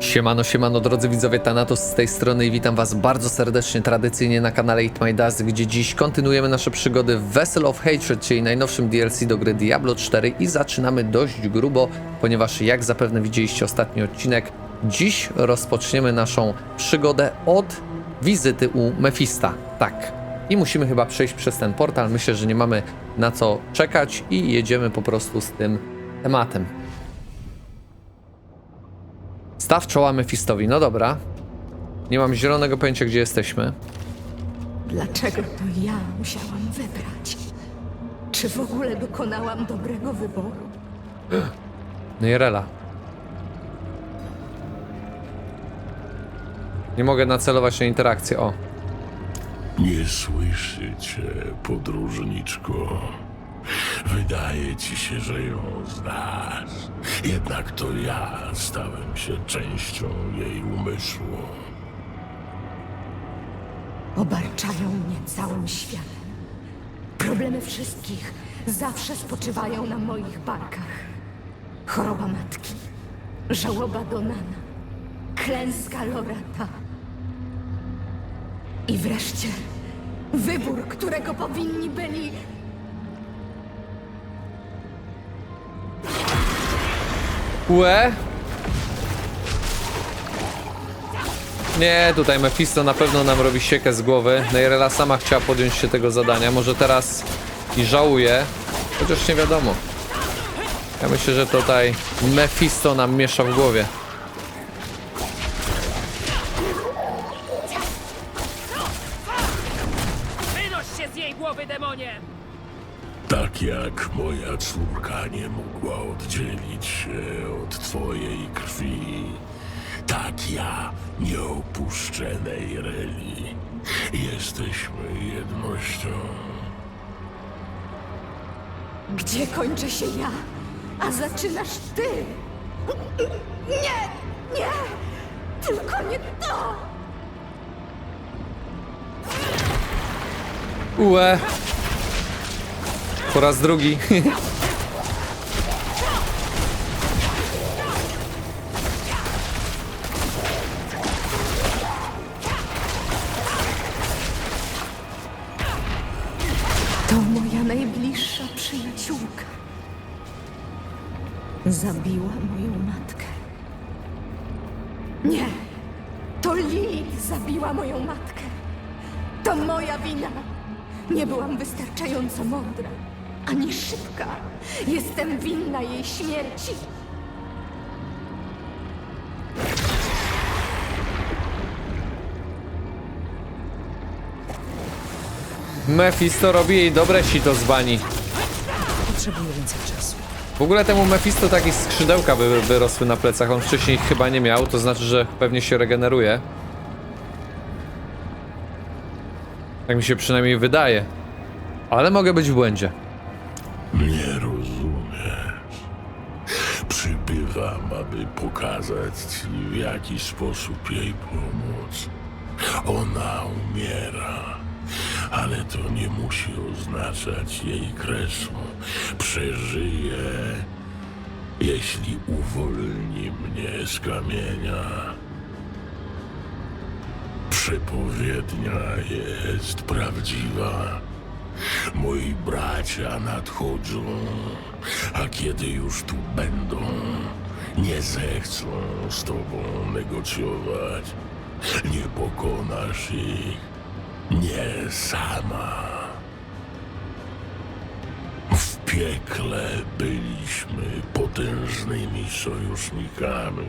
Siemano, siemano drodzy widzowie Thanatos z tej strony i witam was bardzo serdecznie tradycyjnie na kanale Eat My Dust, gdzie dziś kontynuujemy nasze przygody w Vessel of Hatred, czyli najnowszym DLC do gry Diablo 4 i zaczynamy dość grubo, ponieważ jak zapewne widzieliście ostatni odcinek, dziś rozpoczniemy naszą przygodę od wizyty u Mefista. Tak. I musimy chyba przejść przez ten portal, myślę, że nie mamy na co czekać i jedziemy po prostu z tym tematem. Staw czoła Mefistowi, no dobra. Nie mam zielonego pojęcia, gdzie jesteśmy. Dlaczego to ja musiałam wybrać? Czy w ogóle dokonałam dobrego wyboru? Nierela. Nie mogę nacelować na interakcję, o. Nie słyszycie, podróżniczko. Wydaje ci się, że ją znasz. Jednak to ja stałem się częścią jej umysłu. Obarczają mnie całym światem. Problemy wszystkich zawsze spoczywają na moich barkach. Choroba matki, żałoba Donana, klęska Lorata. I wreszcie wybór, którego powinni byli Ue. Nie, tutaj Mephisto na pewno nam robi siekę z głowy. Neirela sama chciała podjąć się tego zadania. Może teraz i żałuje, chociaż nie wiadomo. Ja myślę, że tutaj Mephisto nam miesza w głowie. Tak jak moja córka nie mogła oddzielić się od twojej krwi, tak ja nie opuszczę Neireli. Jesteśmy jednością. Gdzie kończę się ja, a zaczynasz ty? Nie, nie, tylko nie to! Ue. Po raz drugi. To moja najbliższa przyjaciółka. Zabiła moją matkę. Nie, to Lilith zabiła moją matkę. To moja wina. Nie byłam wystarczająco mądra, ani szybka. Jestem winna jej śmierci. Mephisto robi jej dobre sito z bani. Potrzebuję więcej czasu. W ogóle temu Mephisto takie skrzydełka by, wyrosły na plecach. On wcześniej ich chyba nie miał, to znaczy, że pewnie się regeneruje. Tak mi się przynajmniej wydaje. Ale mogę być w błędzie. Aby pokazać ci, w jaki sposób jej pomóc. Ona umiera, ale to nie musi oznaczać jej kresu. Przeżyje, jeśli uwolni mnie z kamienia. Przepowiednia jest prawdziwa. Moi bracia nadchodzą, a kiedy już tu będą, nie zechcą z tobą negocjować. Nie pokonasz ich, nie sama. W piekle byliśmy potężnymi sojusznikami.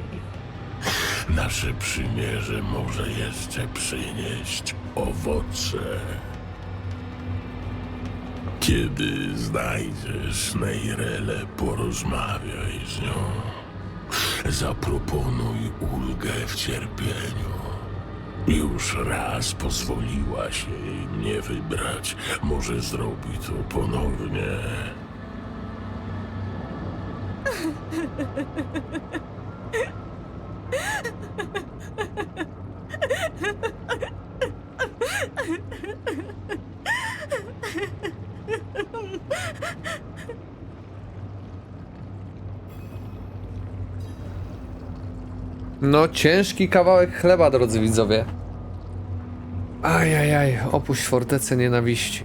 Nasze przymierze może jeszcze przynieść owoce. Kiedy znajdziesz Neirelę, porozmawiaj z nią. Zaproponuj ulgę w cierpieniu. Już raz pozwoliłaś jej mnie wybrać. Może zrobi to ponownie. No, ciężki kawałek chleba, drodzy widzowie. Ajajaj, opuść fortecę nienawiści.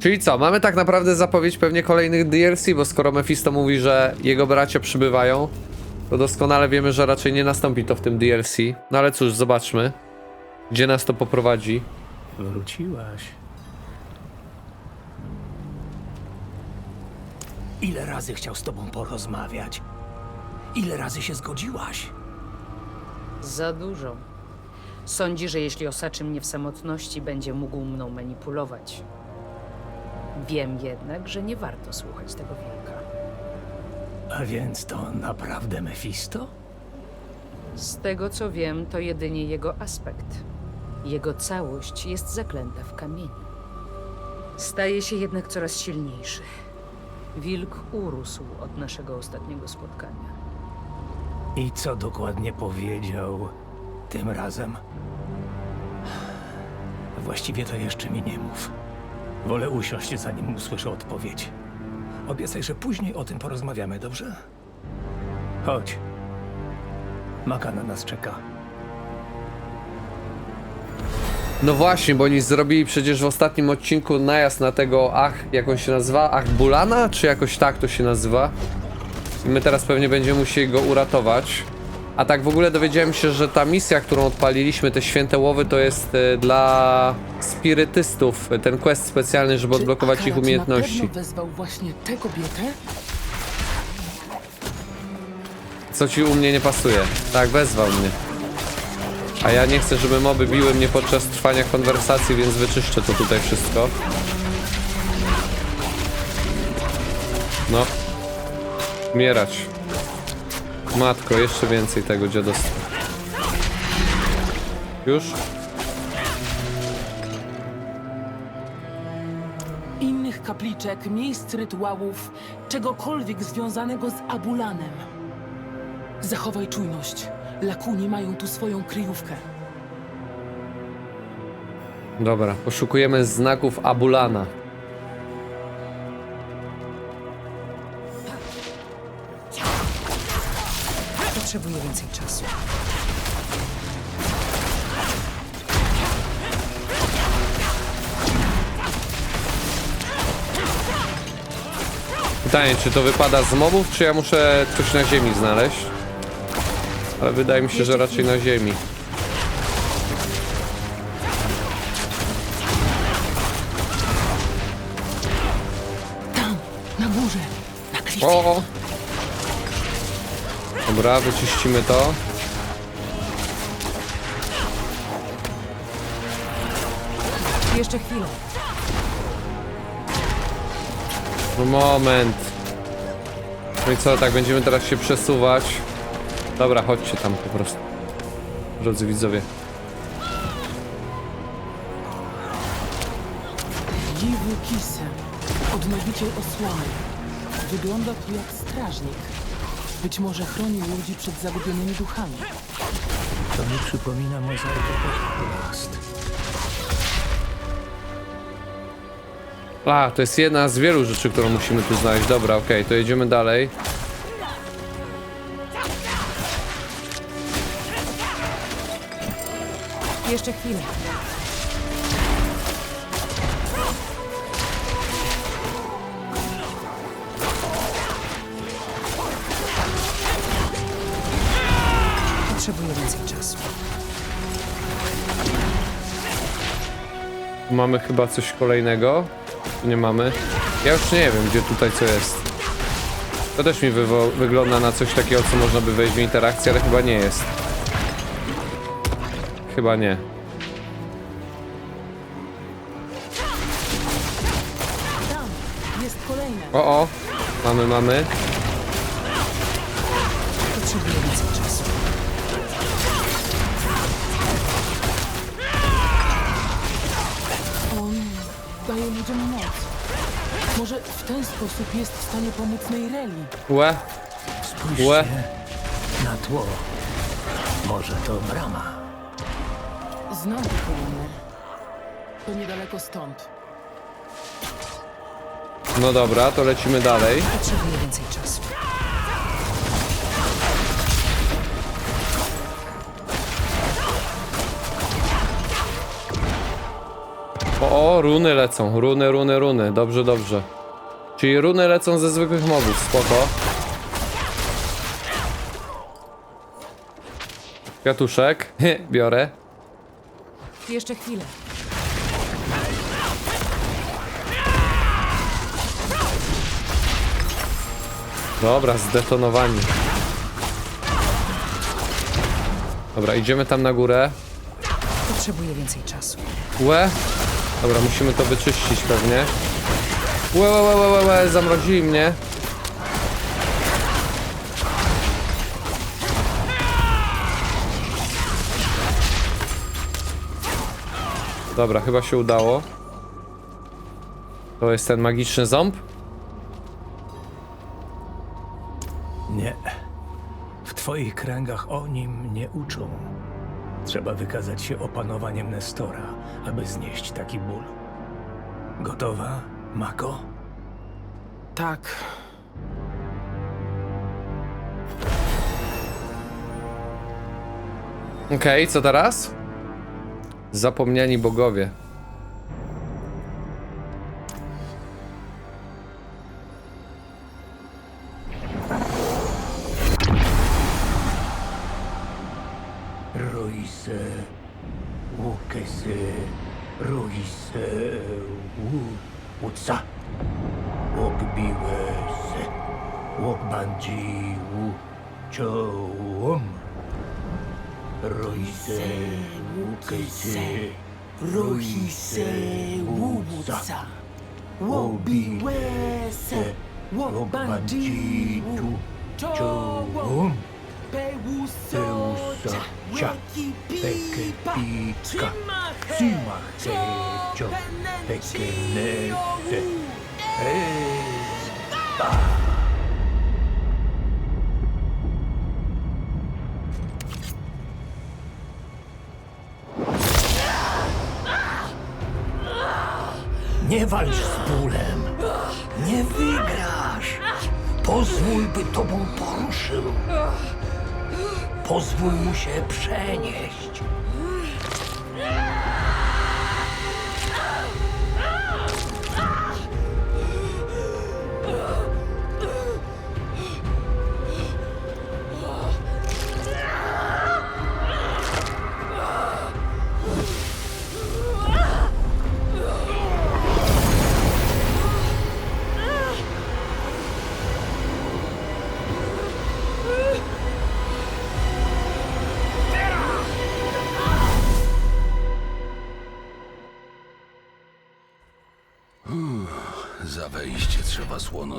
Czyli co, mamy tak naprawdę zapowiedź pewnie kolejnych DLC, bo skoro Mephisto mówi, że jego bracia przybywają, to doskonale wiemy, że raczej nie nastąpi to w tym DLC. No ale cóż, zobaczmy, gdzie nas to poprowadzi. Wróciłaś. Ile razy chciał z tobą porozmawiać? Ile razy się zgodziłaś? Za dużo. Sądzi, że jeśli osaczy mnie w samotności, będzie mógł mną manipulować. Wiem jednak, że nie warto słuchać tego wilka. A więc to naprawdę Mefisto? Z tego co wiem, to jedynie jego aspekt. Jego całość jest zaklęta w kamieniu. Staje się jednak coraz silniejszy. Wilk urósł od naszego ostatniego spotkania. I co dokładnie powiedział tym razem? Właściwie to jeszcze mi nie mów. Wolę usiąść, zanim usłyszę odpowiedź. Obiecaj, że później o tym porozmawiamy, dobrze? Chodź. Maka na nas czeka. No właśnie, bo oni zrobili przecież w ostatnim odcinku najazd na tego Ach, jak on się nazywa? Ach Bulana? Czy jakoś tak to się nazywa? I my teraz pewnie będziemy musieli go uratować. A tak w ogóle dowiedziałem się, że ta misja, którą odpaliliśmy, te święte łowy, to jest e, dla spirytystów. Ten quest specjalny, żeby odblokować ich Akarat Na umiejętności. pewno wezwał właśnie tę kobietę? Co ci u mnie nie pasuje? Tak, wezwał mnie. A ja nie chcę, żeby moby biły mnie podczas trwania konwersacji, więc wyczyszczę to tutaj wszystko. No. Umierać. Matko, jeszcze więcej tego dziadostwa. Już? Innych kapliczek, miejsc rytuałów, czegokolwiek związanego z Abulanem. Zachowaj czujność. Lakuni mają tu swoją kryjówkę. Dobra, poszukujemy znaków Abulana. Potrzebuję więcej czasu. Pytanie, czy to wypada z mobów, czy ja muszę coś na ziemi znaleźć? Ale wydaje mi się, że raczej na ziemi. Dobra, wyczyścimy to. Jeszcze chwilę. No moment. No i co, tak będziemy teraz się przesuwać. Dobra, chodźcie tam po prostu. Drodzy widzowie. Dziwy kisem, odnowiciel osłony. Wygląda tu jak strażnik. Być może chronił ludzi przed zagubionymi duchami. To mi przypomina mozaikę Podcast. A, to jest jedna z wielu rzeczy, którą musimy tu znaleźć. Dobra, okej, to jedziemy dalej. Jeszcze chwilę. Mamy chyba coś kolejnego. Tu nie mamy. Ja już nie wiem, gdzie tutaj co jest. To też mi wygląda na coś takiego, co można by wejść w interakcję, ale chyba nie jest. Chyba nie. O, o! Mamy, mamy. Potrzebuję więcej czasu. Daje ludziom moc. Może w ten sposób jest w stanie pomóc Neireli. Łe. Spójrzcie Łe. na tło. Może to brama. Znam kolumny. To niedaleko stąd. No dobra, to lecimy dalej. Potrzebuję więcej czasu. O, runy lecą. Runy, runy, runy. Dobrze, dobrze. Czyli runy lecą ze zwykłych mobów. Spoko. Kwiatuszek. Biorę. Jeszcze chwilę. Dobra, zdetonowani. Dobra, idziemy tam na górę. Potrzebuję więcej czasu. Łe. Dobra, musimy to wyczyścić pewnie. Łe, łe, łe, łe, łe, zamrozili mnie. Dobra, chyba się udało. To jest ten magiczny ząb? Nie. W twoich kręgach o nim nie uczą. Trzeba wykazać się opanowaniem Nestora, aby znieść taki ból. Gotowa, Mako? Tak. Okej, co teraz? Zapomniani bogowie. Rohise, Rohise Wubusa, Wobiwese, Wobanditu, Johum, Peusocha, Peketika, Simakecho, Pekenete, Epa. Nie walcz z bólem. Nie wygrasz. Pozwól, by tobą poruszył. Pozwól mu się przenieść.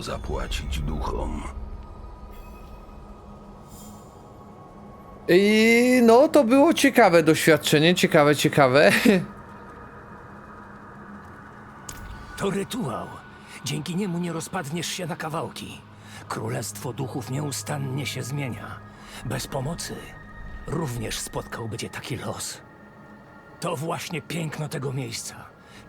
Zapłacić duchom. I no, to było ciekawe doświadczenie, ciekawe, ciekawe. To rytuał. Dzięki niemu nie rozpadniesz się na kawałki. Królestwo duchów nieustannie się zmienia. Bez pomocy również spotkałby cię taki los. To właśnie piękno tego miejsca.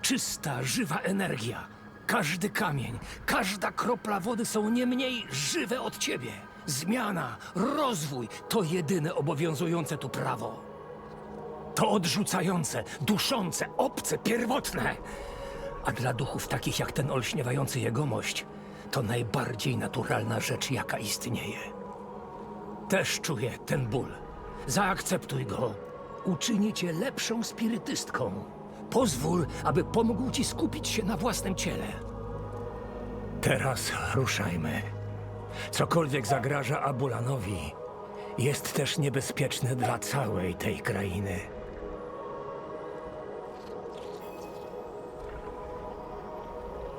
Czysta, żywa energia. Każdy kamień, każda kropla wody są nie mniej żywe od ciebie. Zmiana, rozwój to jedyne obowiązujące tu prawo. To odrzucające, duszące, obce, pierwotne. A dla duchów takich jak ten olśniewający jegomość, to najbardziej naturalna rzecz, jaka istnieje. Też czuję ten ból. Zaakceptuj go. Uczyni cię lepszą spirytystką. Pozwól, aby pomógł ci skupić się na własnym ciele. Teraz ruszajmy. Cokolwiek zagraża Abulanowi, jest też niebezpieczne dla całej tej krainy.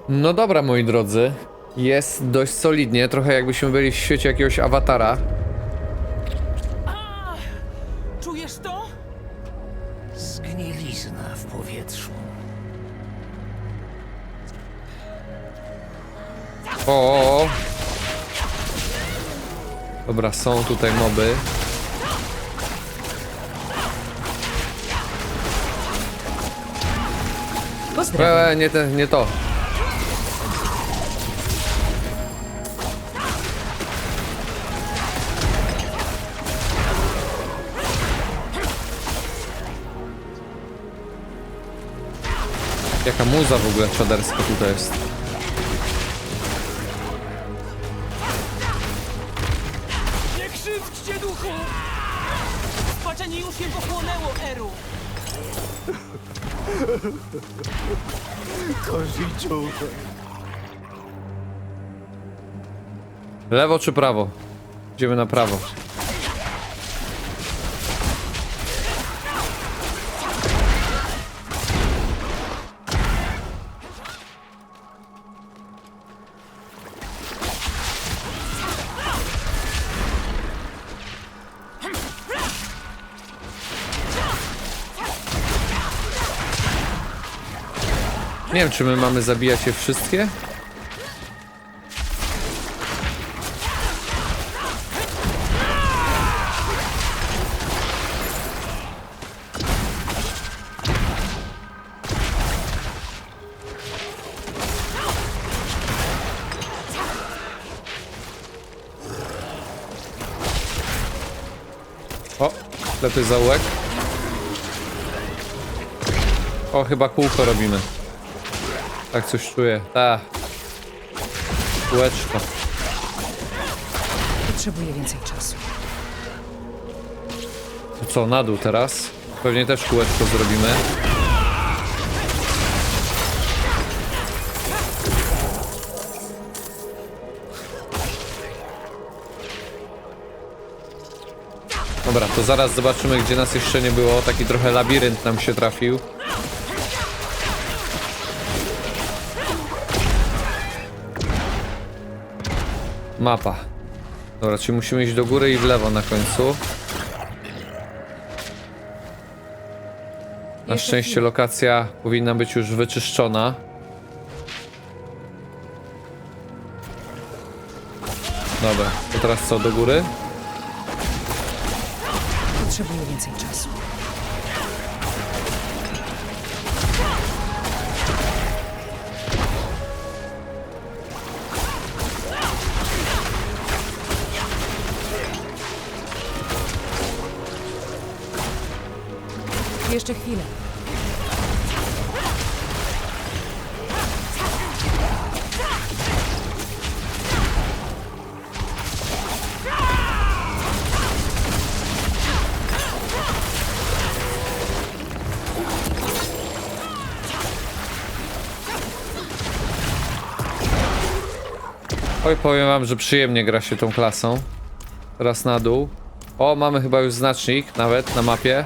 No dobra, moi drodzy. Jest dość solidnie, trochę jakbyśmy byli w świecie jakiegoś awatara. Są tutaj moby. Pozdrawiam. Eee, nie, te, nie to. Jaka muza w ogóle czaderska tutaj jest. Duchu! Spaczenie już je pochłonęło, Eru! Lewo czy prawo? Idziemy na prawo. Wiem, czy my mamy zabijać je wszystkie? O, lepiej zaułek. O, chyba kółko robimy. Tak coś czuję. Ta. Kółeczko. Potrzebuję więcej czasu. To co, na dół teraz? Pewnie też kółeczko zrobimy. Dobra, to zaraz zobaczymy, gdzie nas jeszcze nie było. Taki trochę labirynt nam się trafił. Mapa. Dobra, czyli musimy iść do góry i w lewo na końcu. Na szczęście lokacja powinna być już wyczyszczona. Dobra, to teraz co, do góry? Potrzebuję więcej czasu. Jeszcze chwilę. Oj, powiem wam, że przyjemnie gra się tą klasą. Teraz na dół. O, mamy chyba już znacznik nawet na mapie.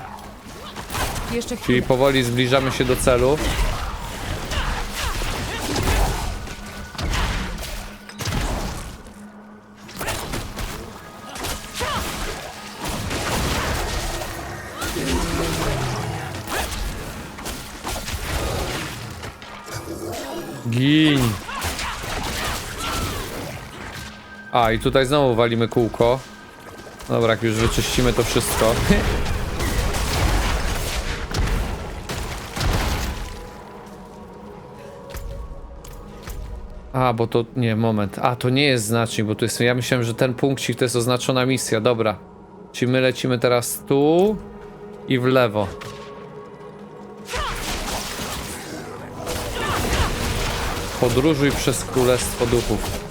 Jeszcze Czyli chwilę. powoli zbliżamy się do celu. Gin. A, i tutaj znowu walimy kółko. Dobra, jak już wyczyścimy to wszystko. A, bo to nie, moment. A, to nie jest znacznik, bo to jest. Ja myślałem, że ten punkcik to jest oznaczona misja. Dobra. Czyli my lecimy teraz tu i w lewo. Podróżuj przez Królestwo Duchów.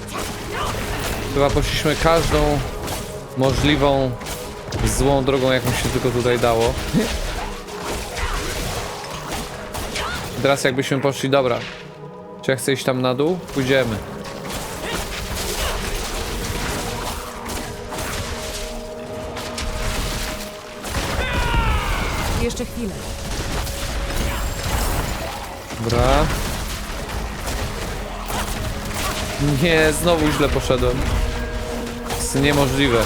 Chyba poszliśmy każdą możliwą złą drogą, jaką się tylko tutaj dało. Teraz jakbyśmy poszli, dobra, czy ja chcę iść tam na dół? Pójdziemy. Jeszcze chwilę. Dobra. Nie, znowu źle poszedłem. To jest niemożliwe.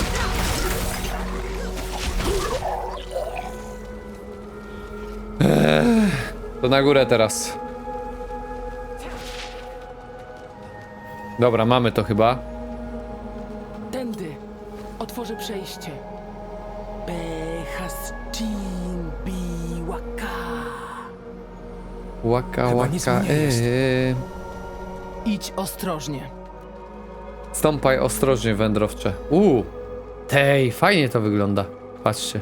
Ech, to na górę teraz. Dobra, mamy to chyba. Tędy. Otworzę przejście. Behascin biwaka. Łaka, Chyba nic łaka, mi nie jest. eee. Idź ostrożnie. Stąpaj ostrożnie, wędrowcze. Uuu, tej, fajnie to wygląda. Patrzcie.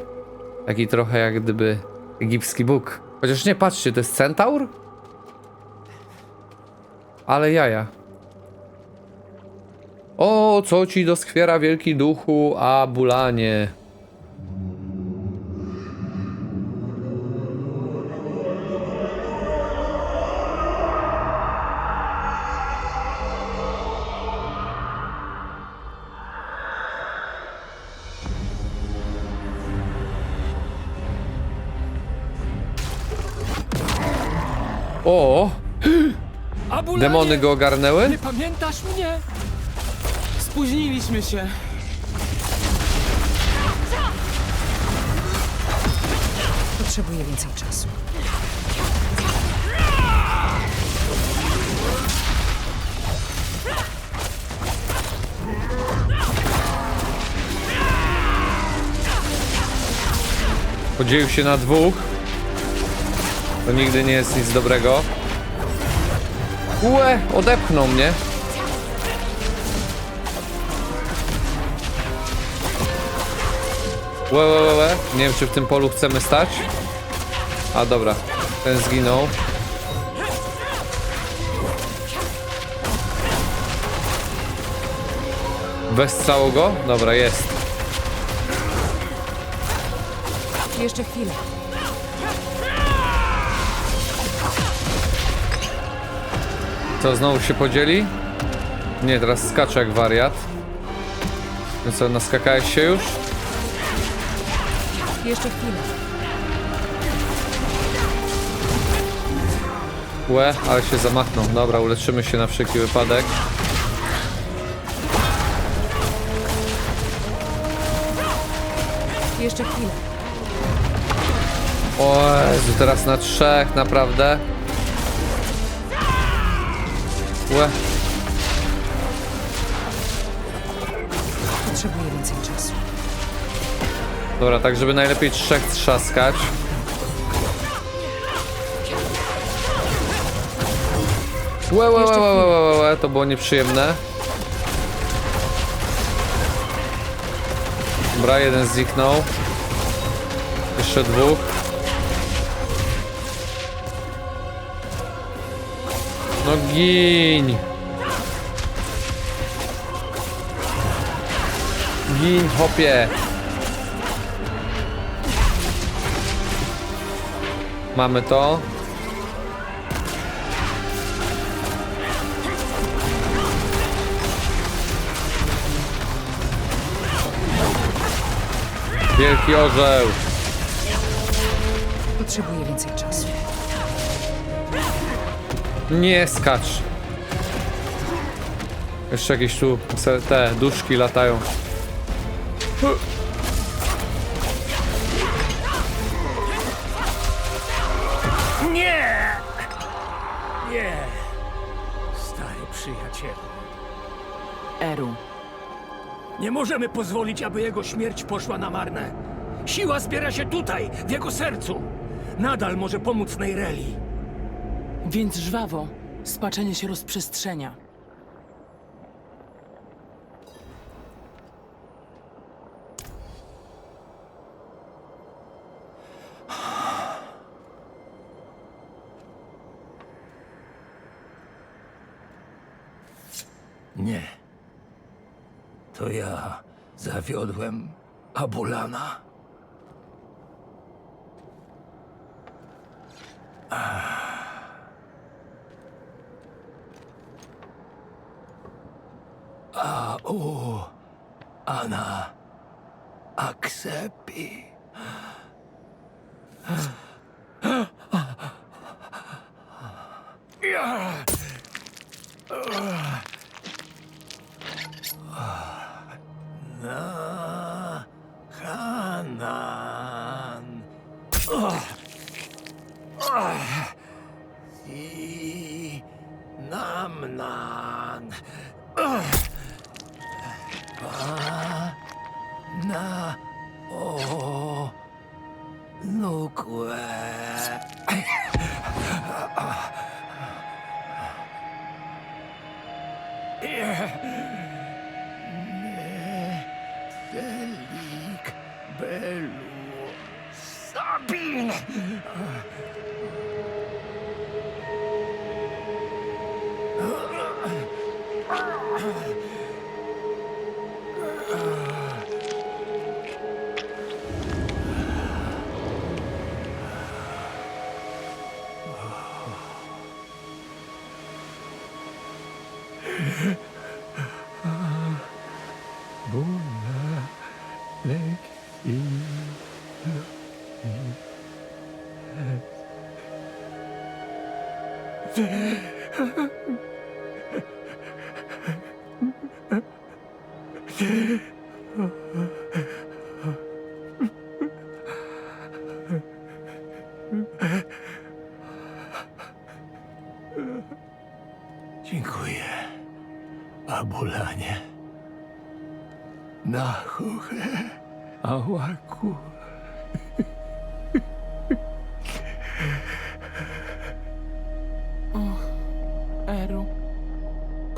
Taki trochę jak gdyby egipski bóg. Chociaż nie, patrzcie, to jest centaur? Ale jaja. O, co ci doskwiera wielki duchu, a bulanie. O, demony go ogarnęły? Nie pamiętasz mnie? Spóźniliśmy się. Potrzebuję więcej czasu. Podzielił się na dwóch. To nigdy nie jest nic dobrego. Ue, odepchnął mnie. Łe, łe, łe, łe. Nie wiem, czy w tym polu chcemy stać. A dobra, ten zginął. Wessał go? Dobra, jest. Jeszcze chwilę. Co, znowu się podzieli? Nie, teraz skacze jak wariat. No co, naskakałeś się już? Jeszcze chwilę. Łe, ale się zamachnął. Dobra, uleczymy się na wszelki wypadek. Jeszcze chwilę. O Jezu, teraz na trzech, naprawdę. Łe, dobra, tak żeby najlepiej trzech trzaskać. Łe, łe, łe, łe, łe, łe, to było nieprzyjemne. Dobra, jeden zniknął. Jeszcze dwóch. No gin. Gin, hopie. Mamy to. Wielki orzeł. Potrzebuję więcej czasu. Nie skacz. Jeszcze jakieś tu te duszki latają. Możemy pozwolić, aby jego śmierć poszła na marne. Siła zbiera się tutaj, w jego sercu. Nadal może pomóc Neireli. Więc żwawo. Spaczenie się rozprzestrzenia. Nie. To ja zawiodłem Abulana. A u Ana Aksepi. Na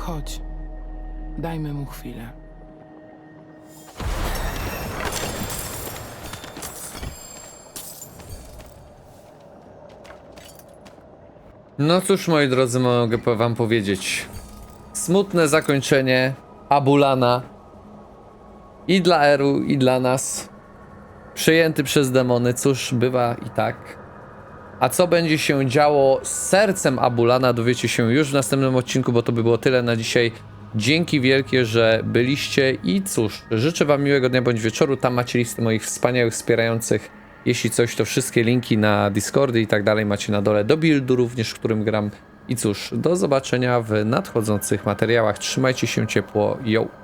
chodź. Dajmy mu chwilę. No cóż, moi drodzy, mogę wam powiedzieć. Smutne zakończenie Abulana. I dla Eru, i dla nas. Przejęty przez demony, cóż, bywa i tak. A co będzie się działo z sercem Abulana, dowiecie się już w następnym odcinku, bo to by było tyle na dzisiaj. Dzięki wielkie, że byliście i cóż, życzę wam miłego dnia bądź wieczoru. Tam macie listę moich wspaniałych wspierających. Jeśli coś, to wszystkie linki na Discordy i tak dalej macie na dole do buildu również, w którym gram. I cóż, do zobaczenia w nadchodzących materiałach. Trzymajcie się ciepło. Yo!